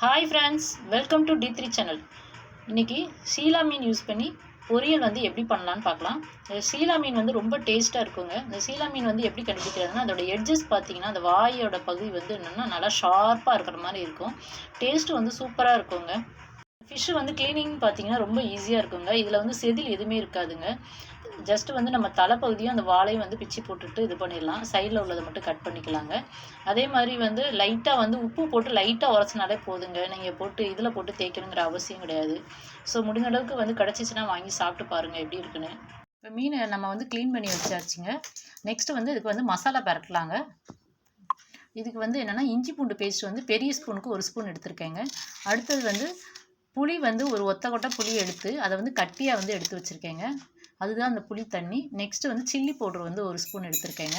Hi friends welcome to D three channel இன்றைக்கி சீலா mean use பண்ணி பொரியல் வந்து எப்படி பண்ணலான்னு பார்க்கலாம். இந்த சீலா மீன் வந்து ரொம்ப டேஸ்ட்டாக இருக்குங்க. இந்த சீலா மீன் வந்து எப்படி கண்டுபிடிக்கிறதுனா அதோட எட்ஜஸ் பார்த்தீங்கன்னா அந்த வாயோட பகுதி வந்து என்னென்னா நல்லா ஷார்ப்பாக இருக்கிற மாதிரி இருக்கும். டேஸ்ட்டு வந்து சூப்பராக இருக்குங்க. ஃபிஷ்ஷு வந்து க்ளீனிங் பார்த்தீங்கன்னா ரொம்ப ஈஸியாக இருக்குங்க. இதில் வந்து செதில் எதுவுமே இருக்காதுங்க. ஜஸ்ட் வந்து நம்ம தலைப்பகுதியும் அந்த வாழையும் வந்து பிச்சு போட்டுட்டு இது பண்ணிடலாம். சைடில் உள்ளதை மட்டும் கட் பண்ணிக்கலாங்க. அதே மாதிரி வந்து லைட்டாக வந்து உப்பு போட்டு லைட்டாக உரைச்சினாலே போதுங்க. நீங்கள் போட்டு இதில் போட்டு தேய்க்கணுங்கிற அவசியம் கிடையாது. ஸோ முடிஞ்ச அளவுக்கு வந்து கிடச்சிச்சின்னா வாங்கி சாப்பிட்டு பாருங்கள் எப்படி இருக்குன்னு. இப்போ மீனை நம்ம வந்து க்ளீன் பண்ணி வச்சாச்சுங்க. நெக்ஸ்ட்டு வந்து இதுக்கு வந்து மசாலா பரட்டலாங்க. இதுக்கு வந்து என்னென்னா இஞ்சி பூண்டு பேஸ்ட் வந்து பெரிய ஸ்பூனுக்கு ஒரு ஸ்பூன் எடுத்திருக்கேங்க. அடுத்தது வந்து புளி வந்து ஒரு ஒத்த கொட்டை புளி எடுத்து அதை வந்து கட்டியாக வந்து எடுத்து வச்சுருக்கேங்க. அதுதான் அந்த புளி தண்ணி. நெக்ஸ்ட்டு வந்து சில்லி பவுடர் வந்து ஒரு ஸ்பூன் எடுத்திருக்கேங்க.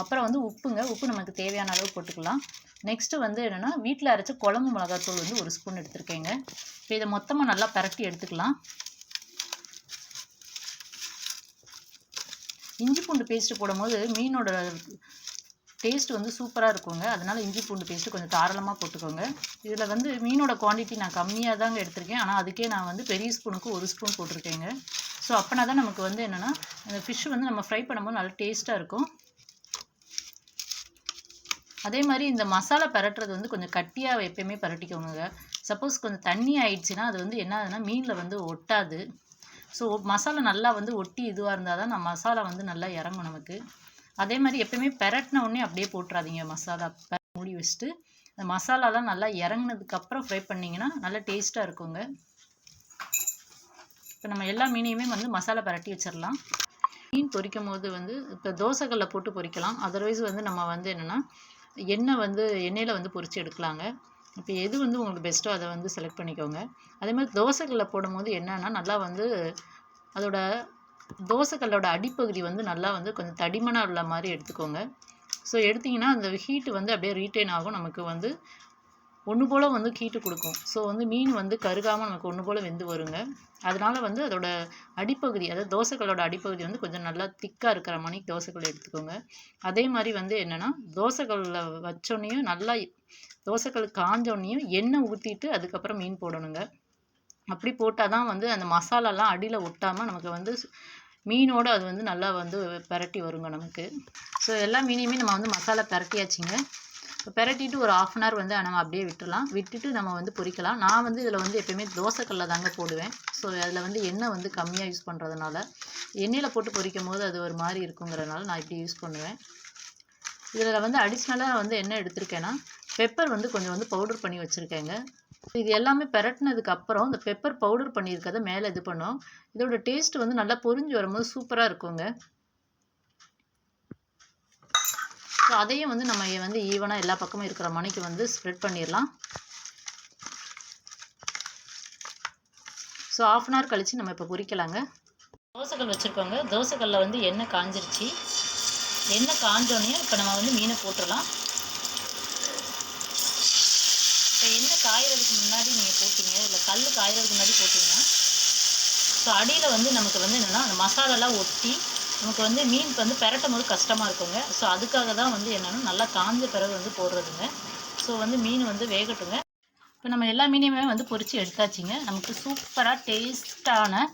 அப்புறம் வந்து உப்புங்க. உப்பு நமக்கு தேவையான அளவு போட்டுக்கலாம். நெக்ஸ்ட்டு வந்து என்னென்னா வீட்டில் அரைச்ச குழம்பு மிளகாத்தூள் வந்து ஒரு ஸ்பூன் எடுத்திருக்கேங்க. இப்போ இதை மொத்தமாக நல்லா பரட்டி எடுத்துக்கலாம். இஞ்சி பூண்டு பேஸ்ட்டு போடும்போது மீனோட டேஸ்ட் வந்து சூப்பராக இருக்குங்க. அதனால் இஞ்சி பூண்டு பேஸ்ட்டு கொஞ்சம் தாராளமாக போட்டுக்கோங்க. இதில் வந்து மீனோட குவான்டிட்டி நான் கம்மியாக தாங்க எடுத்திருக்கேன். ஆனால் அதுக்கே நான் வந்து பெரிய ஸ்பூனுக்கு ஒரு ஸ்பூன் போட்டிருக்கேங்க. ஸோ அப்போனா தான் நமக்கு வந்து என்னென்னா அந்த ஃபிஷ் வந்து நம்ம ஃப்ரை பண்ணும்போது நல்லா டேஸ்ட்டாக இருக்கும். அதே மாதிரி இந்த மசாலா பரட்டுறது வந்து கொஞ்சம் கட்டியாக எப்பயுமே பரட்டிக்கோங்க. சப்போஸ் கொஞ்சம் தண்ணி ஆயிடுச்சுன்னா அது வந்து என்ன ஆகுதுன்னா மீனில் வந்து ஒட்டாது. ஸோ மசாலா நல்லா வந்து ஒட்டி இதுவாக இருந்தால் தான் நான் மசாலா வந்து நல்லா இறங்கும் நமக்கு. அதே மாதிரி எப்பயுமே பெரட்டின உடனே அப்படியே போட்டுறாதீங்க மசாலா. மூடி வச்சுட்டு அந்த மசாலாலாம் நல்லா இறங்கினதுக்கப்புறம் ஃப்ரை பண்ணிங்கன்னா நல்லா டேஸ்ட்டாக இருக்குங்க. இப்போ நம்ம எல்லா மீனையுமே வந்து மசாலா பரட்டி வச்சிடலாம் மீன் பொரிக்கும் போது வந்து இப்போ தோசைகளில் போட்டு பொரிக்கலாம். அதர்வைஸ் வந்து நம்ம வந்து என்னென்னா எண்ணெய் வந்து எண்ணெயில் வந்து பொரித்து எடுக்கலாங்க. இப்போ எது வந்து உங்களுக்கு பெஸ்ட்டோ அதை வந்து செலக்ட் பண்ணிக்கோங்க. அதே மாதிரி தோசைகளில் போடும்போது என்னென்னா நல்லா வந்து அதோட தோசைக்கல்லோட அடிப்பகுதி வந்து நல்லா வந்து கொஞ்சம் தடிமனாக உள்ள மாதிரி எடுத்துக்கோங்க. ஸோ எடுத்திங்கன்னா அந்த ஹீட்டு வந்து அப்படியே ரீட்டைன் ஆகும். நமக்கு வந்து ஒன்று போல் வந்து ஹீட்டு கொடுக்கும். ஸோ வந்து மீன் வந்து கருகாமல் நமக்கு ஒன்று போல் வெந்து வருங்க. அதனால் வந்து அதோட அடிப்பகுதி அதாவது தோசைக்கல்லோட அடிப்பகுதி வந்து கொஞ்சம் நல்லா திக்காக இருக்கிற மாதிரி தோசைக்கல் எடுத்துக்கோங்க. அதே மாதிரி வந்து என்னென்னா தோசைக்கல்லில் வச்சோன்னையும் நல்லா தோசைக்கல் காஞ்சோன்னையும் எண்ணெய் ஊற்றிட்டு அதுக்கப்புறம் மீன் போடணுங்க. அப்படி போட்டால் தான் வந்து அந்த மசாலாலாம் அடியில் ஒட்டாமல் நமக்கு வந்து மீனோடு அது வந்து நல்லா வந்து பெரட்டி வருங்க நமக்கு. ஸோ எல்லா மீனையுமே நம்ம வந்து மசாலா பெரட்டியாச்சுங்க. இப்போ பெரட்டிட்டு ஒரு ஆஃப் அன் ஹவர் வந்து நம்ம அப்படியே விட்டுடலாம் விட்டுட்டு நம்ம வந்து பொரிக்கலாம். நான் வந்து இதில் வந்து எப்பயுமே தோசைக்கல்ல தாங்க போடுவேன். ஸோ அதில் வந்து எண்ணெய் வந்து கம்மியாக யூஸ் பண்ணுறதுனால எண்ணெயில் போட்டு பொரிக்கும் போது அது ஒரு மாதிரி இருக்குங்கிறதுனால நான் இப்படி யூஸ் பண்ணுவேன். இதில் வந்து அடிஷ்னலாக வந்து என்ன எடுத்திருக்கேன்னா பெப்பர் வந்து கொஞ்சம் வந்து பவுடர் பண்ணி வச்சுருக்கேங்க. இது எல்லாமே பெரட்டினதுக்கு அப்புறம் இந்த பெப்பர் பவுடர் பண்ணியிருக்கதை மேலே இது பண்ணோம். இதோட டேஸ்ட் வந்து நல்லா பொரிஞ்சு வரும்போது சூப்பராக இருக்குங்க. ஸோ அதையும் வந்து நம்ம வந்து ஈவனாக எல்லா பக்கமும் இருக்கிற மணிக்கு வந்து ஸ்ப்ரெட் பண்ணிடலாம். ஸோ ஆஃப் அன் ஹவர் கழித்து நம்ம இப்போ பொரிக்கலாங்க தோசைக்கல் வச்சுருக்கோங்க. தோசைக்கல்லில் வந்து எண்ணெய் காஞ்சிருச்சு. எண்ணெய் காஞ்சோடனே இப்போ நம்ம வந்து மீனை போட்டுடலாம் இப்போ எண்ணெய் காயறதுக்கு முன்னாடி நீங்கள் போட்டிங்க இல்லை கல் காயறதுக்கு முன்னாடி போட்டிங்கன்னா ஸோ அடியில் வந்து நமக்கு வந்து என்னென்னா அந்த மசாலாலாம் ஒட்டி நமக்கு வந்து மீன் வந்து பெரட்டும் போது கஷ்டமாக இருக்குங்க. ஸோ அதுக்காக தான் வந்து என்னென்னா நல்லா காஞ்ச பிறகு வந்து போடுறதுங்க. ஸோ வந்து மீன் வந்து வேகட்டுங்க. இப்போ நம்ம எல்லா மீனையுமே வந்து பொரித்து எடுத்தாச்சுங்க. நமக்கு சூப்பராக டேஸ்டான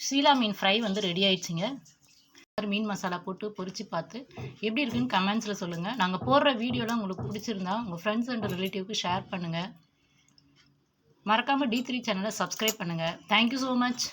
சீலா மீன் ஃப்ரை வந்து ரெடி ஆயிடுச்சுங்க. மீன் மசாலா போட்டு பொரித்து பார்த்து எப்படி இருக்குன்னு கமெண்ட்ஸில் சொல்லுங்கள் நாங்கள் போடுற வீடியோலாம் உங்களுக்கு பிடிச்சிருந்தா உங்கள் ஃப்ரெண்ட்ஸ் அண்ட் ரிலேட்டிவ்க்கு ஷேர் பண்ணுங்கள் மறக்காமல் டி த்ரீ சேனலை சப்ஸ்கிரைப் பண்ணுங்கள் தேங்க்யூ ஸோ மச்